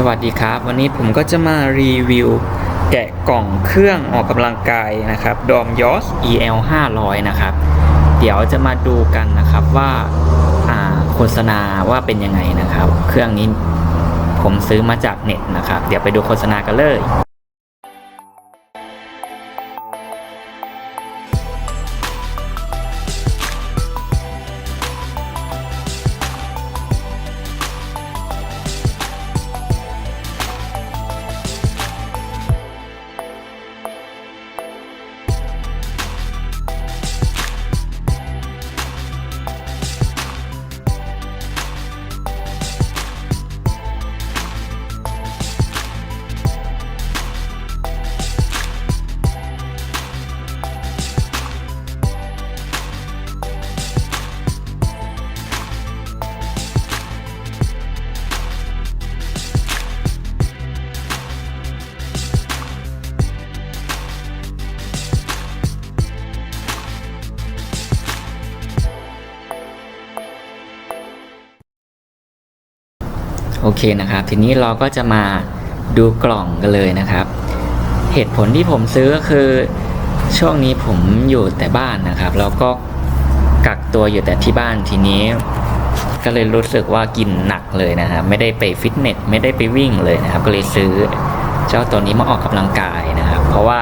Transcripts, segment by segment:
สวัสดีครับ วันนี้ผมก็จะมารีวิว แกะกล่องเครื่องออกกำลังกายนะครับดอมยอส EL 500นะครับ เดี๋ยวจะมาดูกันนะครับว่าอ่าโฆษณาว่าเป็นยังไงนะครับ เครื่องนี้ผมซื้อมาจากเน็ตนะครับ เดี๋ยวไปดูโฆษณากันเลย เคนะครับ ทีนี้เราก็จะมาดูกล่องกันเลยนะครับ เหตุผลที่ผมซื้อก็คือช่วงนี้ผมอยู่แต่บ้านนะครับ แล้วก็กักตัวอยู่แต่ที่บ้านทีนี้ ก็เลยรู้สึกว่ากินหนักเลยนะครับ ไม่ได้ไปฟิตเนสไม่ได้ไปวิ่งเลยนะครับ ก็เลยซื้อเจ้าตัวนี้มาออกกำลังกายนะครับ เพราะว่า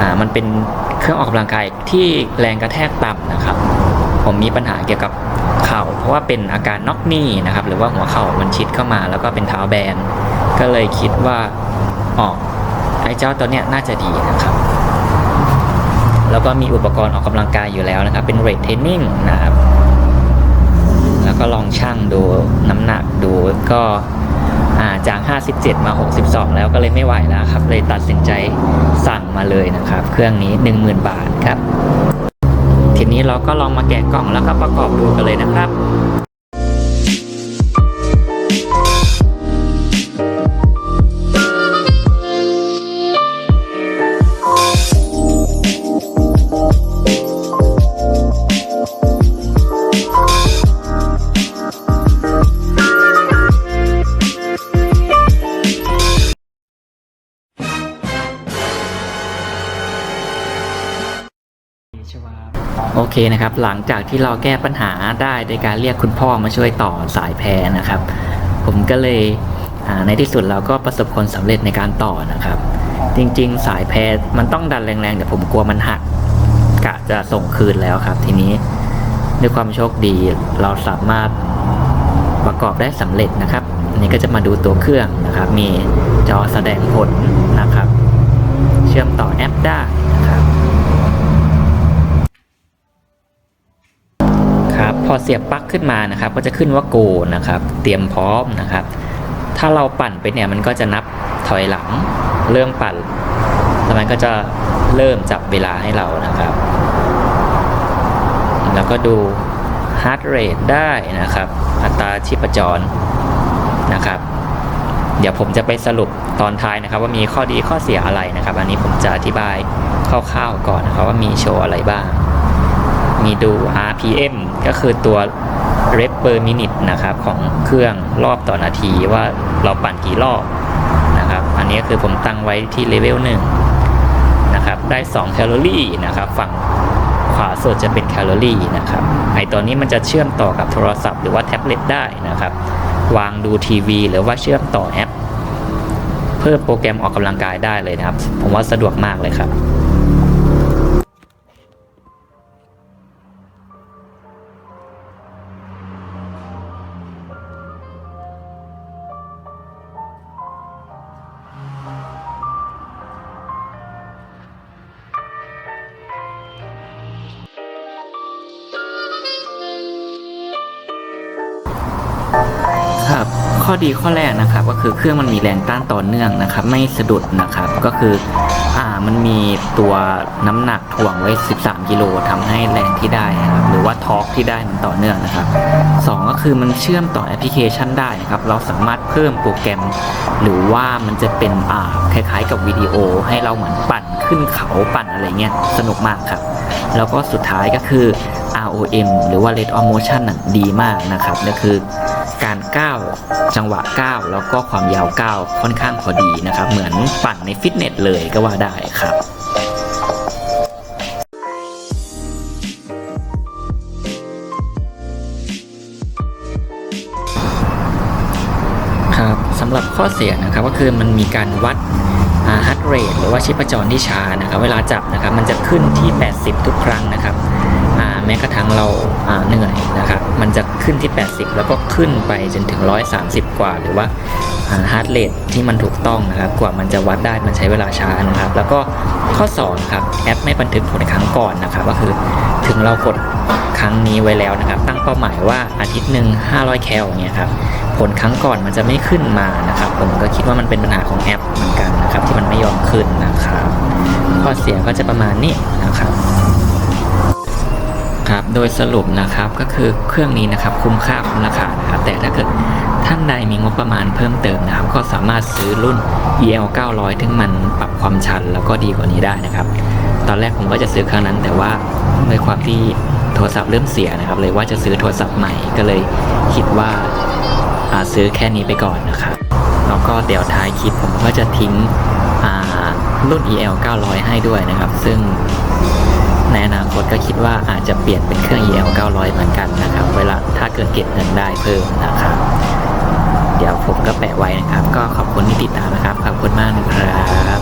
อ่ามันเป็นเครื่องออกกำลังกายที่แรงกระแทกต่ำนะครับ ผมมีปัญหาเกี่ยวกับ เพราะว่าเป็นอาการน็อกนี่นะครับหรือว่าหัวเข่ามันชิดเข้ามา แล้วก็เป็นเท้าแบน ก็เลยคิดว่าออกไอ้เจ้าตัวเนี้ยน่าจะดีนะครับ แล้วก็มีอุปกรณ์ออกกำลังกายอยู่แล้วนะครับ เป็นเรทเทรนนิ่งนะครับ แล้วก็ลองชั่งดูน้ำหนักดูก็อ่าจาก 57 มา 62 แล้วก็เลยไม่ไหวแล้วครับ เลยตัดสินใจสั่งมาเลยนะครับ เครื่องนี้ 10,000 บาทครับ เราก็ลองมาแกะกล่องแล้วก็ประกอบดูกันเลยนะครับ โอเคนะครับ หลังจากที่เราแก้ปัญหาได้โดยการเรียกคุณพ่อมาช่วยต่อสายแพรนะครับ ผมก็เลยในที่สุดเราก็ประสบผลสำเร็จในการต่อนะครับ จริงๆ สายแพรมันต้องดันแรงๆแต่ผมกลัวมันหักกะจะส่งคืนแล้วครับ ทีนี้ด้วยความโชคดีเราสามารถประกอบได้สำเร็จนะครับนนี้ก็จะมาดูตัวเครื่องนะครับ มีจอแสดงผลนะครับ เชื่อมต่อแอปได้ อเสียบปลั๊กขึ้นมานะครับ ก็จะขึ้นว่าโกนะครับ เตรียมพร้อมนะครับ ถ้าเราปั่นไปเนี่ยมันก็จะนับถอยหลังเริ่มปั่นแล้วมันก็จะเริ่มจับเวลาให้เรานะครับ แล้วก็ดูฮาร์ดเรทได้นะครับ อัตราชีพจรนะครับ เดี๋ยวผมจะไปสรุปตอนท้ายนะครับ ว่ามีข้อดีข้อเสียอะไรนะครับ อันนี้ผมจะอธิบายคร่าวๆก่อนนะครับว่ามีโชว์อะไรบ้าง มีดู RPM ก็คือตัว rep per minute นะครับของเครื่องรอบต่อนาทีว่าเราปั่นกี่รอบนะครับ อันนี้คือผมตั้งไว้ที่เลเวล1นะครับ ได้ 2 แคลอรี่นะครับ ฝั่งขวาสุดจะเป็นแคลอรี่นะครับ ไอตัวนี้มันจะเชื่อมต่อกับโทรศัพท์หรือว่าแท็บเล็ตได้นะครับ วางดูทีวี หรือว่าเชื่อมต่อแอป เพิ่มโปรแกรมออกกำลังกายได้เลยนะครับ ผมว่าสะดวกมากเลยครับ ข้อดีข้อแรกนะครับ ก็คือเครื่องมันมีแรงต้านต่อเนื่องนะครับ ไม่สะดุดนะครับ ก็คืออ่ามันมีตัวน้ำหนักถ่วงไว้ 13กิโลทำให้แรงที่ได้นะครับหรือว่าทอร์กที่ได้มันต่อเนื่องนะครับสองก็คือมันเชื่อมต่อแอปพลิเคชันได้นะครับ เราสามารถเพิ่มโปรแกรม หรือว่ามันจะเป็นอ่าคล้ายๆ กับวิดีโอ ให้เราเหมือนปั่นขึ้นเขาปั่นอะไรเงี้ยสนุกมากครับ แล้วก็สุดท้ายก็คือ ROM หรือว่า Rate of Motion ดีมากนะครับก็คือ การก้าวจังหวะก้าวแล้วก็ความยาวก้าวค่อนข้างพอดีนะครับ เหมือนปั่นในฟิตเนสเลยก็ว่าได้ครับครับสำหรับข้อเสียนะครับก็คือมันมีการวัดฮัตเรทหรือว่าชีพจรที่ช้านะครับ เวลาจับนะครับ มันจะขึ้นที่ 80 ทุกครั้งนะครับ แม้กระทั่งเราเหนื่อยนะครับมันจะขึ้นที่ 80 แล้วก็ขึ้นไปจนถึง 130 กว่า หรือว่าฮาร์ดเรทที่มันถูกต้องนะครับกว่ามันจะวัดได้มันใช้เวลาช้านะครับ แล้วก็ข้อ2ครับแอปไม่บันทึกผลครั้งก่อนนะครับ ก็คือถึงเรากดครั้งนี้ไว้แล้วนะครับ ตั้งเป้าหมายว่าอาทิตย์หนึ่ง500 แคลเนี่ยครับผลครั้งก่อนมันจะไม่ขึ้นมานะครับ ผมก็คิดว่ามันเป็นปัญหาของแอปเหมือนกันนะครับ ที่มันไม่ยอมขึ้นนะครับ ข้อเสียก็จะประมาณนี้นะครับ ครับ โดยสรุปนะครับก็คือเครื่องนี้นะครับคุ้มค่าคุ้มราคานะครับแต่ถ้าเกิดท่านใดมีงบประมาณเพิ่มเติมนะครับ ก็สามารถซื้อรุ่น EL 900ถึงมันปรับความชันแล้วก็ดีกว่านี้ได้นะครับ ตอนแรกผมก็จะซื้อครื่องนั้น แต่ว่าด้วยความที่โทรศัพท์เริ่มเสียนะครับ เลยว่าจะซื้อโทรศัพท์ใหม่ก็เลยคิดว่าอาซื้อแค่นี้ไปก่อนนะครับแล้วก็เดี๋ยวท้ายคลิปผมก็จะทิ้งรุ่น EL 900 ให้ด้วยนะครับ ซึ่ง ในอนาคตก็คิดว่าอาจจะเปลี่ยนเป็นเครื่อง EL 900 เหมือนกันนะครับ เวลาถ้าเกิดเก็บเงินได้เพิ่มนะครับ เดี๋ยวผมก็แปะไว้นะครับ ก็ขอบคุณที่ติดตามนะครับ ขอบคุณมากนะครับ